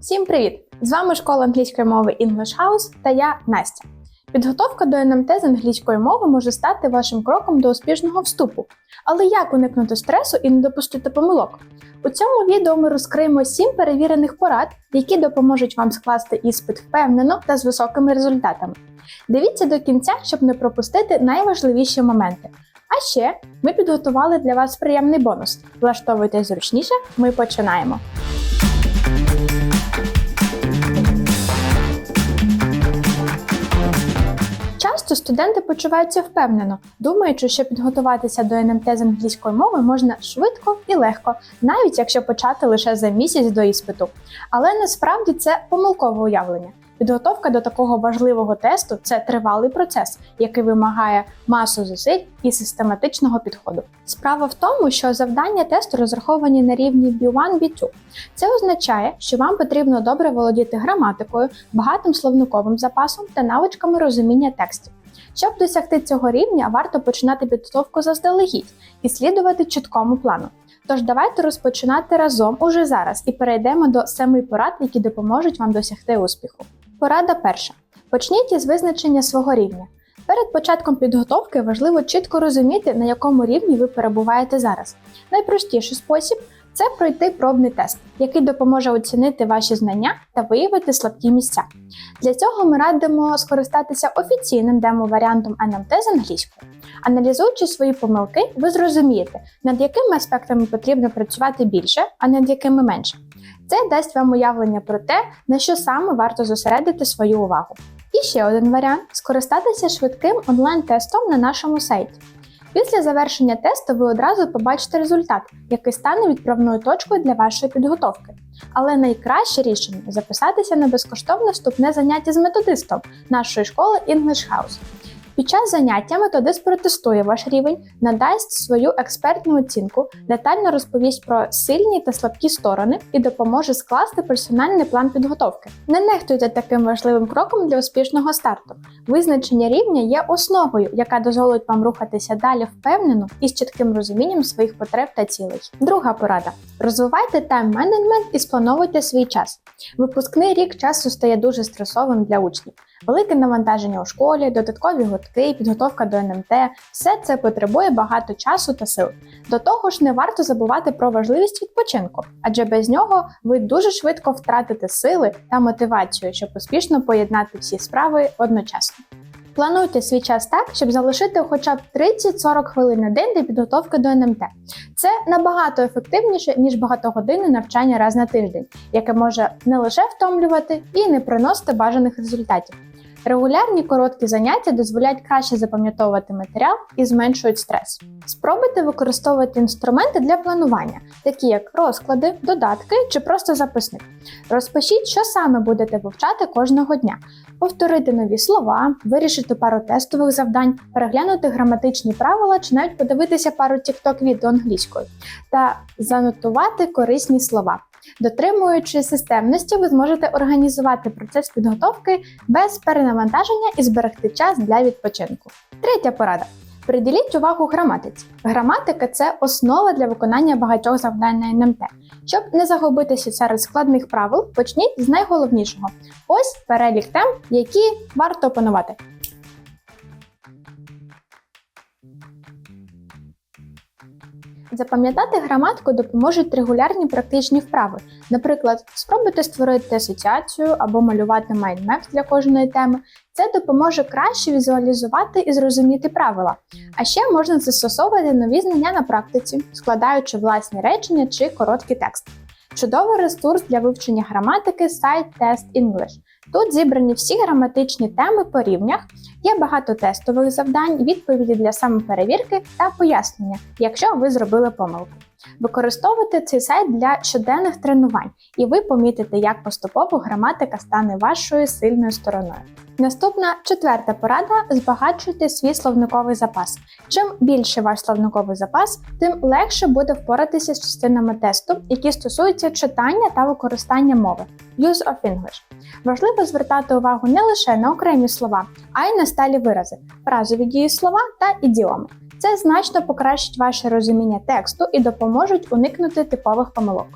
Всім привіт! З вами школа англійської мови English House та я Настя. Підготовка до НМТ з англійської мови може стати вашим кроком до успішного вступу. Але як уникнути стресу і не допустити помилок? У цьому відео ми розкриємо 7 перевірених порад, які допоможуть вам скласти іспит впевнено та з високими результатами. Дивіться до кінця, щоб не пропустити найважливіші моменти. А ще ми підготували для вас приємний бонус. Влаштовуйтесь зручніше, ми починаємо. Часто студенти почуваються впевнено, думаючи, що підготуватися до НМТ з англійської мови можна швидко і легко, навіть якщо почати лише за місяць до іспиту. Але насправді це помилкове уявлення. Підготовка до такого важливого тесту це тривалий процес, який вимагає масу зусиль і систематичного підходу. Справа в тому, що завдання тесту розраховані на рівні B1 B2. Це означає, що вам потрібно добре володіти граматикою, багатим словниковим запасом та навичками розуміння текстів. Щоб досягти цього рівня, варто починати підготовку заздалегідь і слідувати чіткому плану. Тож давайте розпочинати разом уже зараз і перейдемо до семи порад, які допоможуть вам досягти успіху. Порада перша: почніть із визначення свого рівня. Перед початком підготовки важливо чітко розуміти, на якому рівні ви перебуваєте зараз. Найпростіший спосіб це пройти пробний тест, який допоможе оцінити ваші знання та виявити слабкі місця. Для цього ми радимо скористатися офіційним демо-варіантом НМТ з англійською. Аналізуючи свої помилки, ви зрозумієте, над якими аспектами потрібно працювати більше, а над якими менше. Це дасть вам уявлення про те, на що саме варто зосередити свою увагу. І ще один варіант скористатися швидким онлайн-тестом на нашому сайті. Після завершення тесту ви одразу побачите результат, який стане відправною точкою для вашої підготовки. Але найкраще рішення записатися на безкоштовне вступне заняття з методистом нашої школи English House. Під час заняття методист протестує ваш рівень, надасть свою експертну оцінку, детально розповість про сильні та слабкі сторони і допоможе скласти персональний план підготовки. Не нехтуйте таким важливим кроком для успішного старту. Визначення рівня є основою, яка дозволить вам рухатися далі впевнено і з чітким розумінням своїх потреб та цілей. Друга порада: розвивайте тайм-менеджмент і сплановуйте свій час. Випускний рік часу стає дуже стресовим для учнів. Велике навантаження у школі, додаткові гуртки, підготовка до НМТ все це потребує багато часу та сил. До того ж, не варто забувати про важливість відпочинку, адже без нього ви дуже швидко втратите сили та мотивацію, щоб успішно поєднати всі справи одночасно. Плануйте свій час так, щоб залишити хоча б 30-40 хвилин на день для підготовки до НМТ. Це набагато ефективніше, ніж багатогодинне навчання раз на тиждень, яке може не лише втомлювати і не приносити бажаних результатів. Регулярні короткі заняття дозволяють краще запам'ятовувати матеріал і зменшують стрес. Спробуйте використовувати інструменти для планування, такі як розклади, додатки чи просто записник. Розпишіть, що саме будете вивчати кожного дня, повторити нові слова, вирішити пару тестових завдань, переглянути граматичні правила чи навіть подивитися пару TikTok відео англійською та занотувати корисні слова. Дотримуючи системності, ви зможете організувати процес підготовки без перенавантаження і зберегти час для відпочинку. Третя порада. Приділіть увагу граматиці. Граматика це основа для виконання багатьох завдань на НМТ. Щоб не загубитися серед складних правил, почніть з найголовнішого. Ось перелік тем, які варто опанувати. Запам'ятати граматику допоможуть регулярні практичні вправи. Наприклад, спробуйте створити асоціацію або малювати майндмеп для кожної теми. Це допоможе краще візуалізувати і зрозуміти правила. А ще можна застосовувати нові знання на практиці, складаючи власні речення чи короткі тексти. Чудовий ресурс для вивчення граматики сайт Test English. Тут зібрані всі граматичні теми по рівнях, є багато тестових завдань, відповіді для самоперевірки та пояснення, якщо ви зробили помилку. Використовуйте цей сайт для щоденних тренувань, і ви помітите, як поступово граматика стане вашою сильною стороною. Наступна четверта порада: збагачуйте свій словниковий запас. Чим більше ваш словниковий запас, тим легше буде впоратися з частинами тесту, які стосуються читання та використання мови. Use of English. Важливо звертати увагу не лише на окремі слова, а й на сталі вирази, фразові дієслова та ідіоми. Це значно покращить ваше розуміння тексту і допоможуть уникнути типових помилок.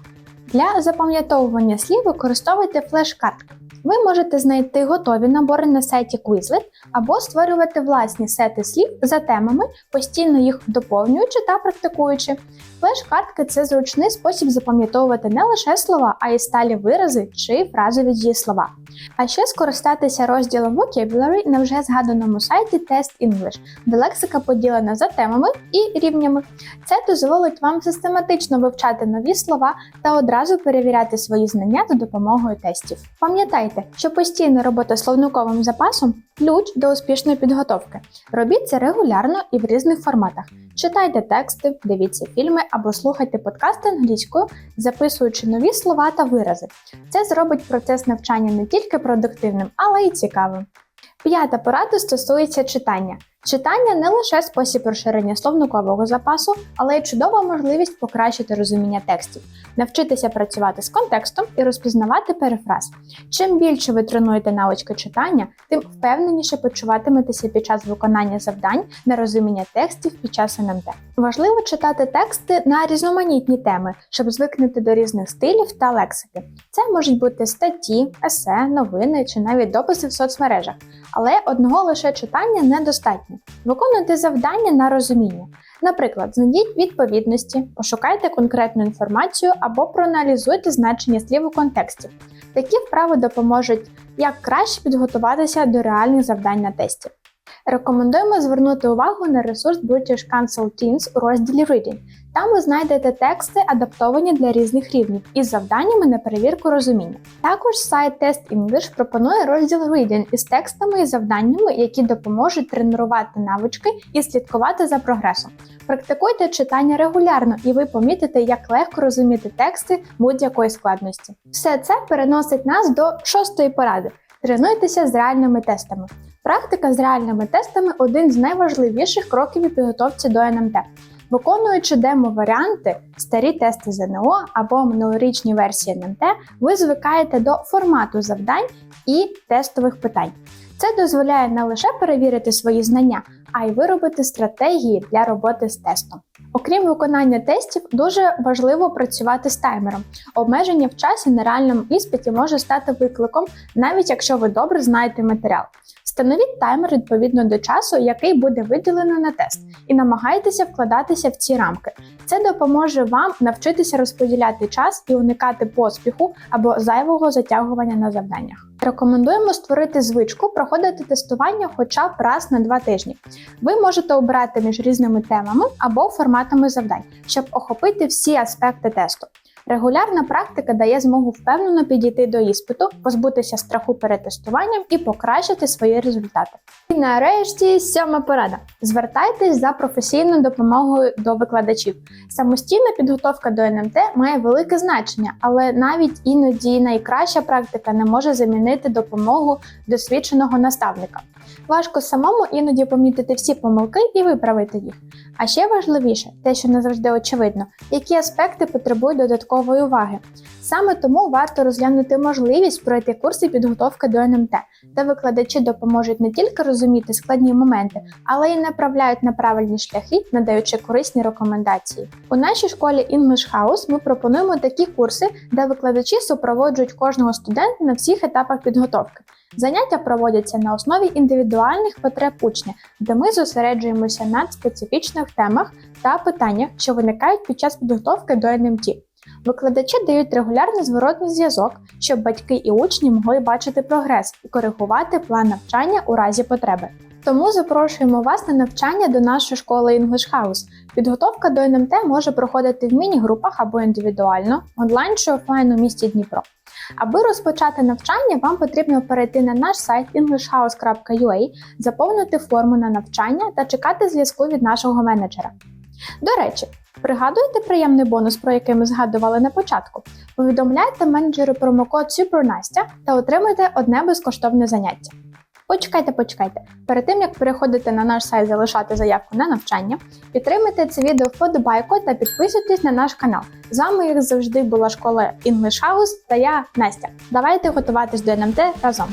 Для запам'ятовування слів використовуйте флеш-картки. Ви можете знайти готові набори на сайті Quizlet або створювати власні сети слів за темами, постійно їх доповнюючи та практикуючи. Флеш-картки це зручний спосіб запам'ятовувати не лише слова, а й сталі вирази чи фразові дієслова. А ще скористатися розділом Vocabulary на вже згаданому сайті Test English, де лексика поділена за темами і рівнями. Це дозволить вам систематично вивчати нові слова та одразу перевіряти свої знання за допомогою тестів. Пам'ятайте, що постійна робота словниковим запасом ключ до успішної підготовки. Робіть це регулярно і в різних форматах. Читайте тексти, дивіться фільми або слухайте подкасти англійською, записуючи нові слова та вирази. Це зробить процес навчання не тільки продуктивним, але й цікавим. П'ята порада стосується читання. Читання не лише спосіб розширення словникового запасу, але й чудова можливість покращити розуміння текстів, навчитися працювати з контекстом і розпізнавати перефраз. Чим більше ви тренуєте навички читання, тим впевненіше почуватиметеся під час виконання завдань на розуміння текстів під час НМТ. Важливо читати тексти на різноманітні теми, щоб звикнути до різних стилів та лексики. Це можуть бути статті, есе, новини чи навіть дописи в соцмережах. Але одного лише читання недостатньо. Виконуйте завдання на розуміння. Наприклад, знайдіть відповідності, пошукайте конкретну інформацію або проаналізуйте значення слів у контексті. Такі вправи допоможуть як краще підготуватися до реальних завдань на тесті. Рекомендуємо звернути увагу на ресурс British Council Teams у розділі Reading. Там ви знайдете тексти, адаптовані для різних рівнів, із завданнями на перевірку розуміння. Також сайт Test English пропонує розділ Reading із текстами і завданнями, які допоможуть тренувати навички і слідкувати за прогресом. Практикуйте читання регулярно, і ви помітите, як легко розуміти тексти будь-якої складності. Все це переносить нас до шостої поради: тренуйтеся з реальними тестами. Практика з реальними тестами один з найважливіших кроків у підготовці до НМТ. Виконуючи демо-варіанти, старі тести ЗНО або минулорічні версії НМТ, ви звикаєте до формату завдань і тестових питань. Це дозволяє не лише перевірити свої знання, а й виробити стратегії для роботи з тестом. Окрім виконання тестів, дуже важливо працювати з таймером. Обмеження в часі на реальному іспиті може стати викликом, навіть якщо ви добре знаєте матеріал. Встановіть таймер відповідно до часу, який буде виділено на тест, і намагайтеся вкладатися в ці рамки. Це допоможе вам навчитися розподіляти час і уникати поспіху або зайвого затягування на завданнях. Рекомендуємо створити звичку проходити тестування хоча б раз на два тижні. Ви можете обирати між різними темами або форматами завдань, щоб охопити всі аспекти тесту. Регулярна практика дає змогу впевнено підійти до іспиту, позбутися страху перед тестуванням і покращити свої результати. І нарешті сьома порада: звертайтесь за професійною допомогою до викладачів. Самостійна підготовка до НМТ має велике значення, але навіть іноді найкраща практика не може замінити допомогу досвідченого наставника. Важко самому іноді помітити всі помилки і виправити їх. А ще важливіше, те, що не завжди очевидно, які аспекти потребують додаткової уваги. Саме тому варто розглянути можливість пройти курси підготовки до НМТ, де викладачі допоможуть не тільки розуміти складні моменти, але й направляють на правильні шляхи, надаючи корисні рекомендації. У нашій школі English House ми пропонуємо такі курси, де викладачі супроводжують кожного студента на всіх етапах підготовки. Заняття проводяться на основі індивідуальних потреб учня, де ми зосереджуємося на специфічних темах та питаннях, що виникають під час підготовки до НМТ. Викладачі дають регулярний зворотний зв'язок, щоб батьки і учні могли бачити прогрес і коригувати план навчання у разі потреби. Тому запрошуємо вас на навчання до нашої школи English House. Підготовка до НМТ може проходити в міні-групах або індивідуально, онлайн чи офлайн у місті Дніпро. Аби розпочати навчання, вам потрібно перейти на наш сайт englishhouse.ua, заповнити форму на навчання та чекати зв'язку від нашого менеджера. До речі, пригадуєте приємний бонус, про який ми згадували на початку? Повідомляйте менеджеру промокод SuperNastя та отримайте одне безкоштовне заняття. Почекайте, почекайте. Перед тим як переходити на наш сайт залишати заявку на навчання, підтримайте це відео вподобайкою та підписуйтесь на наш канал. З вами, як завжди, була школа English House та я Настя. Давайте готуватись до НМТ разом.